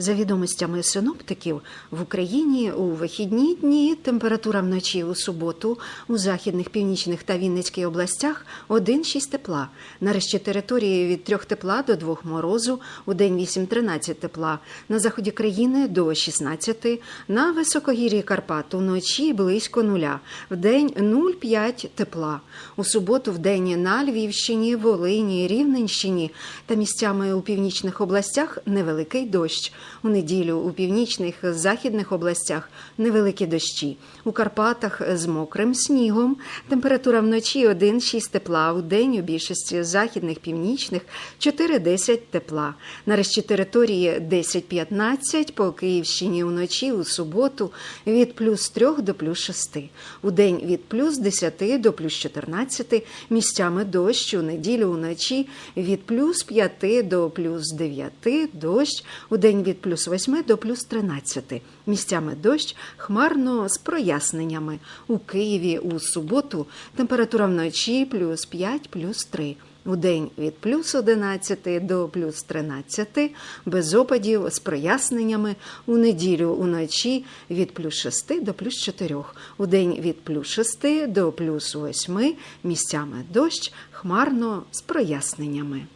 За відомостями синоптиків, в Україні у вихідні дні температура вночі у суботу у західних, північних та Вінницькій областях 1,6 тепла. На решті території від 3 тепла до 2 морозу, у день 8-13 тепла. На заході країни до 16, на високогір'ї Карпат уночі близько нуля, в день 0,5 тепла. У суботу в день на Львівщині, Волині, Рівненщині та місцями у північних областях невеликий дощ. У неділю у північних західних областях невеликі дощі. У Карпатах з мокрим снігом. Температура вночі 1,6 тепла. У день у більшості західних, північних 4-10 тепла. На решті території 10-15, по Київщині вночі у суботу від плюс 3 до плюс 6. У день від плюс 10 до плюс 14, місцями дощ у неділю уночі від плюс 5 до плюс 9, дощ у день від плюс 8 до плюс 13. Місцями дощ хмарно з проясненнями. У Києві у суботу температура вночі плюс 5, плюс 3. У день від плюс 11 до плюс 13, без опадів з проясненнями. У неділю уночі від плюс 6 до плюс 4. У день від плюс 6 до плюс 8, місцями дощ, хмарно з проясненнями.